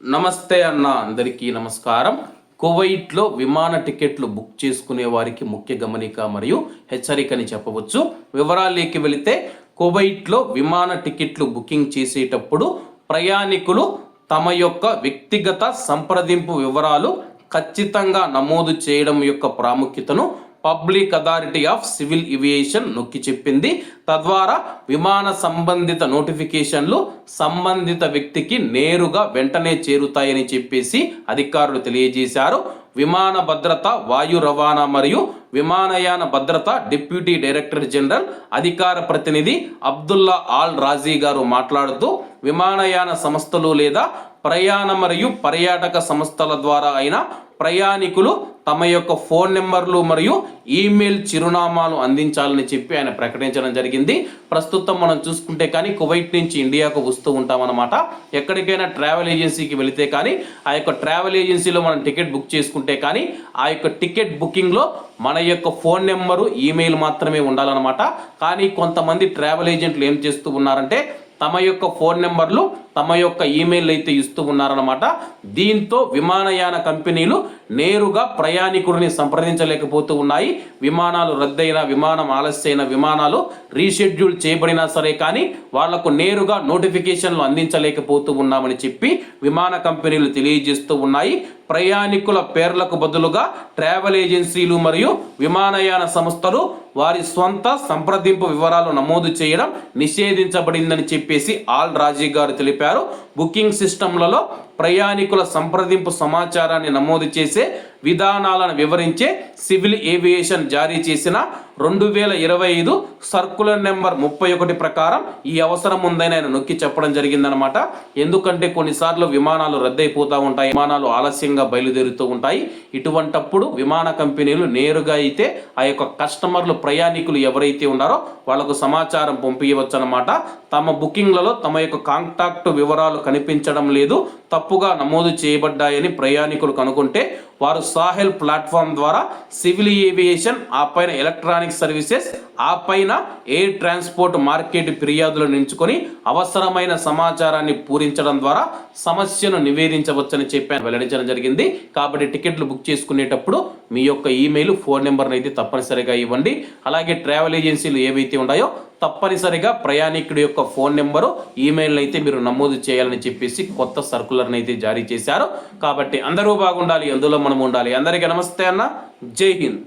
నమస్తే అన్న అందరికీ నమస్కారం. కువైట్లో విమాన టికెట్లు బుక్ చేసుకునే వారికి ముఖ్య గమనిక మరియు హెచ్చరికని చెప్పవచ్చు. వివరాల్లోకి వెళితే కువైట్లో విమాన టికెట్లు బుకింగ్ చేసేటప్పుడు ప్రయాణికులు తమ యొక్క వ్యక్తిగత సంప్రదింపు వివరాలు ఖచ్చితంగా నమోదు చేయడం యొక్క ప్రాముఖ్యతను public authority of civil aviation నొక్కి చెప్పింది. తద్వారా విమాన సంబంధిత నోటిఫికేషన్లు సంబంధిత వ్యక్తికి నేరుగా వెంటనే చేరుతాయని చెప్పేసి అధికారులు తెలియజేశారు. విమాన భద్రత వాయు రవాణా మరియు విమానయాన భద్రత డిప్యూటీ డైరెక్టర్ జనరల్ అధికార ప్రతినిధి అబ్దుల్లా ఆల్ రాజీ గారు మాట్లాడుతూ విమానయాన సంస్థలు లేదా ప్రయాణ మరియు పర్యాటక సంస్థల ద్వారా అయినా ప్రయాణికులు తమ యొక్క ఫోన్ నెంబర్లు మరియు ఈమెయిల్ చిరునామాలు అందించాలని చెప్పి ఆయన ప్రకటించడం జరిగింది. ప్రస్తుతం మనం చూసుకుంటే కానీ కువైట్ నుంచి ఇండియాకు వస్తూ ఉంటామన్నమాట. ఎక్కడికైనా ట్రావెల్ ఏజెన్సీకి వెళితే కానీ ఆ యొక్క ట్రావెల్ ఏజెన్సీలో మనం టికెట్ బుక్ చేసుకుంటే కానీ ఆ యొక్క టికెట్ బుకింగ్లో మన యొక్క ఫోన్ నెంబరు ఈమెయిల్ మాత్రమే ఉండాలన్నమాట. కానీ కొంతమంది ట్రావెల్ ఏజెంట్లు ఏం చేస్తూ ఉన్నారంటే తమ యొక్క ఫోన్ నెంబర్లు తమ యొక్క ఈమెయిల్ అయితే ఇస్తూ ఉన్నారన్నమాట. దీంతో విమానయాన కంపెనీలు నేరుగా ప్రయాణికుడిని సంప్రదించలేకపోతూ ఉన్నాయి. విమానాలు రద్దయిన విమానం ఆలస్యమైన విమానాలు రీషెడ్యూల్ చేయబడినా సరే కానీ వాళ్ళకు నేరుగా నోటిఫికేషన్లు అందించలేకపోతూ ఉన్నామని చెప్పి విమాన కంపెనీలు తెలియజేస్తూ ఉన్నాయి. ప్రయాణికుల పేర్లకు బదులుగా ట్రావెల్ ఏజెన్సీలు మరియు విమానయాన సంస్థలు వారి స్వంత సంప్రదింపు వివరాలు నమోదు చేయడం నిషేధించబడిందని చెప్పి చెప్పేసి ఆల్ రాజీ గారు తెలిపారు. బుకింగ్ సిస్టంలలో ప్రయాణికుల సంప్రదింపు సమాచారాన్ని నమోదు చేసే విధానాలను వివరించే సివిల్ ఏవియేషన్ జారీ చేసిన రెండు వేల ఇరవై ఐదు సర్కులర్ నెంబర్ ముప్పై ఒకటి ప్రకారం ఈ అవసరం ఉందని ఆయన నొక్కి చెప్పడం జరిగిందనమాట ఎందుకంటే కొన్నిసార్లు విమానాలు రద్దయిపోతూ ఉంటాయి. విమానాలు ఆలస్యంగా బయలుదేరుతూ ఉంటాయి. ఇటువంటప్పుడు విమాన కంపెనీలు నేరుగా అయితే ఆ యొక్క కస్టమర్లు ప్రయాణికులు ఎవరైతే ఉన్నారో వాళ్ళకు సమాచారం పంపించవచ్చు అనమాట తమ బుకింగ్లలో తమ యొక్క కాంటాక్ట్ వివరాలు కనిపించడం లేదు. తప్పు తప్పుగా నమోదు చేయబడ్డాయని ప్రయాణికులు కనుగొంటే వారు సాహెల్ ప్లాట్ఫామ్ ద్వారా సివిల్ ఏవియేషన్ ఆ పైన ఎలక్ట్రానిక్ సర్వీసెస్ ఆ పైన ఎయిర్ ట్రాన్స్పోర్ట్ మార్కెట్ ఫిర్యాదులను ఎంచుకొని అవసరమైన సమాచారాన్ని పూరించడం ద్వారా సమస్యను నివేదించవచ్చని చెప్పి వెల్లడించడం జరిగింది. కాబట్టి టికెట్లు బుక్ చేసుకునేటప్పుడు మీ యొక్క ఈమెయిల్ ఫోన్ నెంబర్ని అయితే తప్పనిసరిగా ఇవ్వండి. అలాగే ట్రావెల్ ఏజెన్సీలు ఏవైతే ఉన్నాయో తప్పనిసరిగా ప్రయాణికుడి యొక్క ఫోన్ నెంబరు ఈమెయిల్ అయితే మీరు నమోదు చేయాలని చెప్పేసి కొత్త సర్కులర్ని అయితే జారీ చేశారు. కాబట్టి అందరూ బాగుండాలి అందులో మనం ఉండాలి. అందరికీ నమస్తే అన్న. జై హింద్.